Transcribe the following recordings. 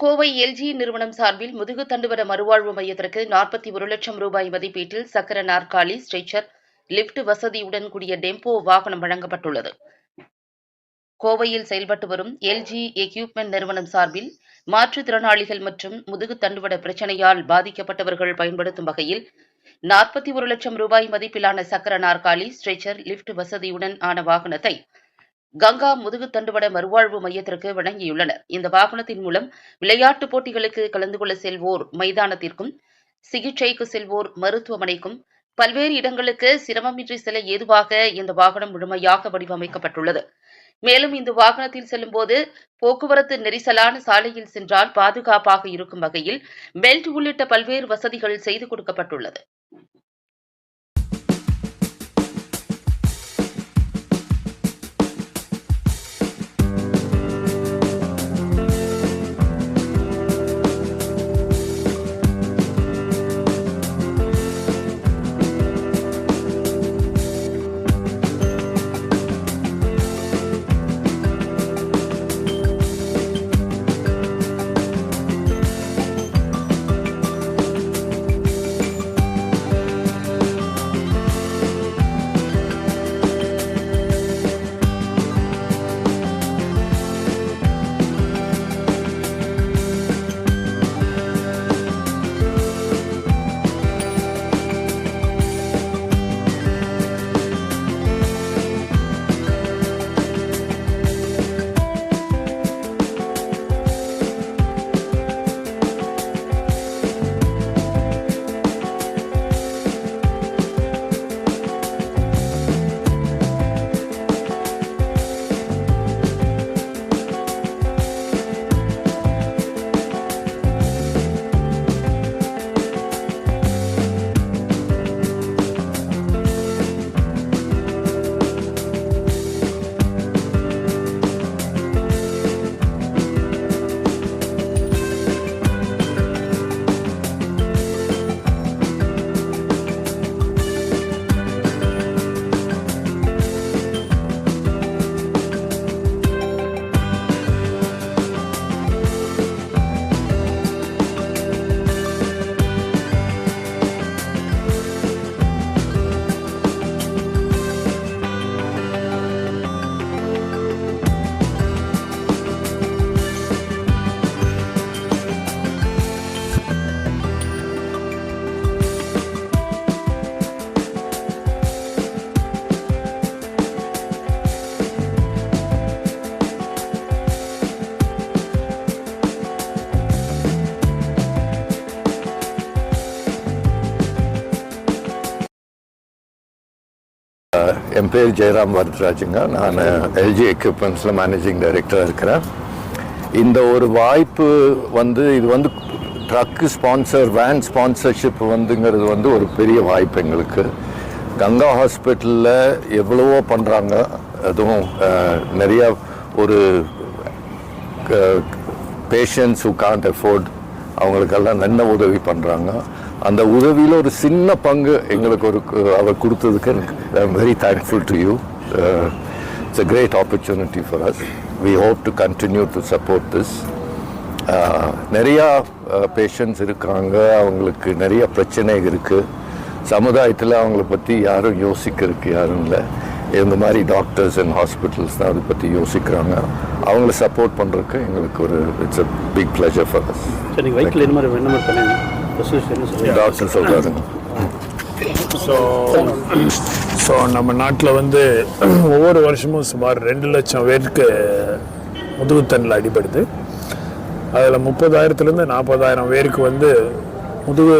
Kovai LG நிறுவனம் சார்பில் முதுகு தண்டுவட மறுவாழ்வு மையத்திற்கு நாற்பத்தி ஒரு லட்சம் ரூபாய் மதிப்பீட்டில் சக்கர நாற்காலி ஸ்ட்ரெச்சர் லிப்ட் வசதியுடன் கூடிய டெம்போ வாகனம் வழங்கப்பட்டுள்ளது. கோவையில் செயல்பட்டு வரும் எல்ஜி எக்யூப்மெண்ட் நிறுவனம் சார்பில் மாற்றுத்திறனாளிகள் மற்றும் முதுகு தண்டுவட பிரச்சனையால் பாதிக்கப்பட்டவர்கள் பயன்படுத்தும் வகையில் நாற்பத்தி ஒரு லட்சம் ரூபாய் மதிப்பிலான சக்கர நாற்காலி ஸ்ட்ரெச்சர் லிப்ட் வசதியுடன் ஆன வாகனத்தை கங்கா முதுகு தண்டுவட மறுவாழ்வு மையத்திற்கு வழங்கியுள்ளனர் இந்த வாகனத்தின் மூலம் விளையாட்டுப் போட்டிகளுக்கு கலந்து கொள்ள செல்வோர் மைதானத்திற்கும் சிகிச்சைக்கு செல்வோர் மருத்துவமனைக்கும் பல்வேறு இடங்களுக்கு சிரமமின்றி செல்ல ஏதுவாக இந்த வாகனம் முழுமையாக வடிவமைக்கப்பட்டுள்ளது. மேலும் இந்த வாகனத்தில் செல்லும்போது போக்குவரத்து நெரிசலான சாலையில் சென்றால் பாதுகாப்பாக இருக்கும் வகையில் பெல்ட் உள்ளிட்ட பல்வேறு வசதிகள் செய்து கொடுக்கப்பட்டுள்ளது. என் பேர் ஜெயராம் வரதராஜுங்க. நான் எல்ஜி எக்யூப்மெண்ட்ஸில் மேனேஜிங் டைரக்டராக இருக்கிறேன். இந்த ஒரு வாய்ப்பு வந்து இது வந்து ட்ரக்கு ஸ்பான்சர் வேன் ஸ்பான்சர்ஷிப் வந்துங்கிறது வந்து ஒரு பெரிய வாய்ப்பு எங்களுக்கு. கங்கா ஹாஸ்பிட்டலில் எவ்வளவோ பண்ணுறாங்க அதுவும் நிறையா ஒரு பேஷண்ட்ஸ் ஹூ கான்ட் afford அவங்களுக்கெல்லாம் நல்ல உதவி பண்ணுறாங்க அந்த உதவியில் ஒரு சின்ன பங்கு எங்களுக்கு ஒரு அவர் கொடுத்ததுக்கு எனக்கு I am very thankful to you it's a great opportunity for us we hope to continue to support this நிறையா பேஷண்ட்ஸ் இருக்காங்க. அவங்களுக்கு நிறைய பிரச்சனை இருக்குது சமுதாயத்தில் அவங்கள பற்றி யாரும் யோசிக்கிறதுக்கு யாரும் இல்லை. இந்த மாதிரி டாக்டர்ஸ் அண்ட் ஹாஸ்பிட்டல்ஸ் தான் அதை பற்றி யோசிக்கிறாங்க. அவங்கள சப்போர்ட் பண்ணுறதுக்கு எங்களுக்கு ஒரு it's a big pleasure for us சரி நீங்கள் வைக்கில் என்ன மாதிரி என்ன மாதிரி பண்ணீங்க? டாக்டர் சொல்கிறாருங்க ஸோ ஸோ நம்ம நாட்டில் வந்து ஒவ்வொரு வருஷமும் சுமார் ரெண்டு லட்சம் பேருக்கு முதுகுத்தண்டில் அடிபடுது. அதில் முப்பதாயிரத்துலேருந்து நாற்பதாயிரம் பேருக்கு வந்து முதுகு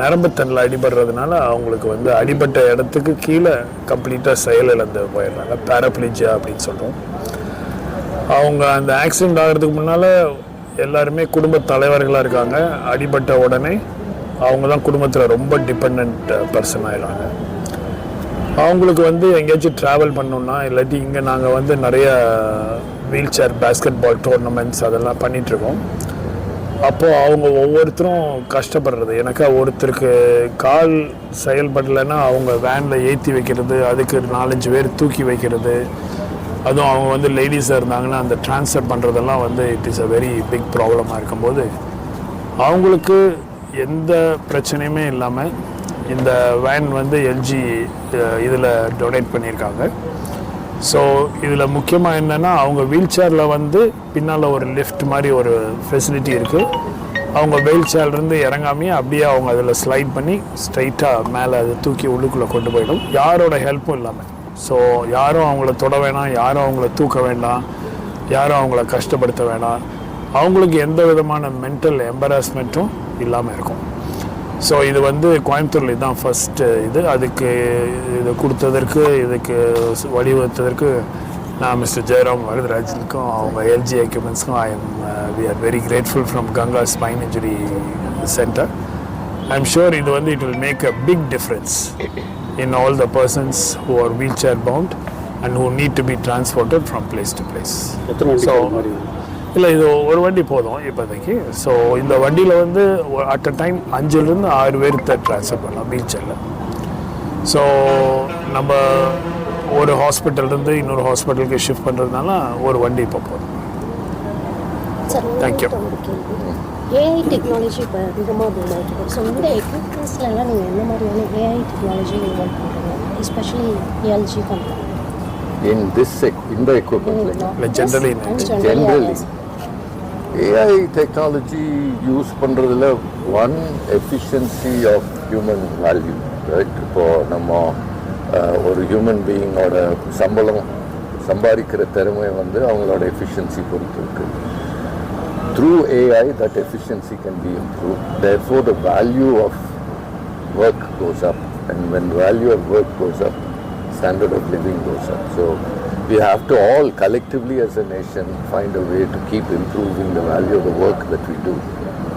நரம்புத்தண்டில் அடிபடுறதுனால அவங்களுக்கு வந்து அடிபட்ட இடத்துக்கு கீழே கம்ப்ளீட்டாக செயலிழந்து போயிடுறாங்க. பேரப்ளிஜியா அப்படின்னு சொல்கிறோம் அவங்க அந்த ஆக்சிடெண்ட் ஆகிறதுக்கு முன்னால் எல்லாருமே குடும்ப தலைவர்களாக இருக்காங்க. அடிபட்ட உடனே அவங்க தான் குடும்பத்தில் ரொம்ப டிபெண்ட் பர்சன் ஆயிடுறாங்க அவங்களுக்கு வந்து எங்கேயாச்சும் ட்ராவல் பண்ணோன்னா இல்லாட்டி இங்கே நாங்கள் வந்து நிறைய wheelchair basketball tournaments அதெல்லாம் பண்ணிகிட்ருக்கோம் அப்போது அவங்க ஒவ்வொருத்தரும் கஷ்டப்படுறது. எனக்கா ஒருத்தருக்கு கால் செயல்படலைன்னா அவங்க வேனில் ஏற்றி வைக்கிறது அதுக்கு நாலஞ்சு பேர் தூக்கி வைக்கிறது. அதுவும் அவங்க வந்து லேடிஸாக இருந்தாங்கன்னா அந்த ட்ரான்ஸ்ஃபர் பண்ணுறதெல்லாம் வந்து it is a very big ப்ராப்ளமாக இருக்கும்போது அவங்களுக்கு எந்த பிரச்சனையுமே இல்லாமல் இந்த வேன் வந்து எல்ஜி இதில் டொனேட் பண்ணியிருக்காங்க. ஸோ இதில் முக்கியமாக என்னென்னா அவங்க வீல் சேரில் வந்து பின்னால் ஒரு லிஃப்ட் மாதிரி ஒரு ஃபெசிலிட்டி இருக்குது அவங்க வீல் சேர்லேருந்து இறங்காமையே அப்படியே அவங்க அதில் ஸ்லைட் பண்ணி ஸ்ட்ரைட்டாக மேலே அதை தூக்கி உள்ளுக்குள்ளே கொண்டு போயிடும். யாரோட ஹெல்ப்பும் இல்லாமல் ஸோ யாரும் அவங்கள தொட வேணாம் யாரும் அவங்கள தூக்க வேண்டாம் யாரும் அவங்கள கஷ்டப்படுத்த வேணாம். அவங்களுக்கு எந்த விதமான மென்டல் எம்பராஸ்மெண்ட்டும் இல்லாமல் இருக்கும். ஸோ இது வந்து கோயம்புத்தூரில் இதுதான் ஃபஸ்ட்டு இது. அதுக்கு இது கொடுத்ததற்கு இதுக்கு வடிவகுத்ததற்கு நான் மிஸ்டர் ஜெயராம் வரதராஜனுக்கும் அவங்க LG எக்யூப்மெண்ட்ஸ்க்கும் I am we are very grateful from Ganga spine injury centre I am sure இது வந்து it will make a big difference in all the persons who are wheelchair bound and who need to be transported from place to place எத்தனை இல்லை இது ஒரு வண்டி போதும் இப்போதைக்கு. So இந்த வண்டியில் வந்து அட் அ டைம் அஞ்சுலேருந்து ஆறு பேர்த்த ட்ரான்ஸ்ஃபர் பண்ணலாம் பீச்சரில் ஸோ நம்ம ஒரு ஹாஸ்பிட்டல்லேருந்து இன்னொரு ஹாஸ்பிட்டலுக்கு ஷிஃப்ட் பண்ணுறதுனால ஒரு வண்டி இப்போ போதும். கேள்வி. ஏஐ டெக்னாலஜி இப்போ அதிகமாக இருக்கு ஸோ இந்த எக்யூப்மெண்ட்ஸ்லாம் நீங்கள் என்ன மாதிரியான ஏஐ டெக்னாலஜி இன்வால்வ் பண்ணுறீங்க especially LG company In this, sec- in the equipment line. Like generally in Generally. AI technology use பண்ணுறதுல one efficiency of human value right இப்போ நம்ம ஒரு ஹியூமன் பீயிங்கோட சம்பளம் சம்பாதிக்கிற திறமை வந்து அவங்களோட எஃபிஷியன்சி பொறுத்து இருக்குது through AI that efficiency can be improve therefore the value of work goes up and when value of work goes up standard of living goes up so we have to all collectively as a nation find a way to keep improving the value of the work that we do.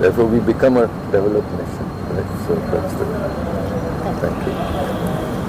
Therefore we become a developed nation right? so that's the thank you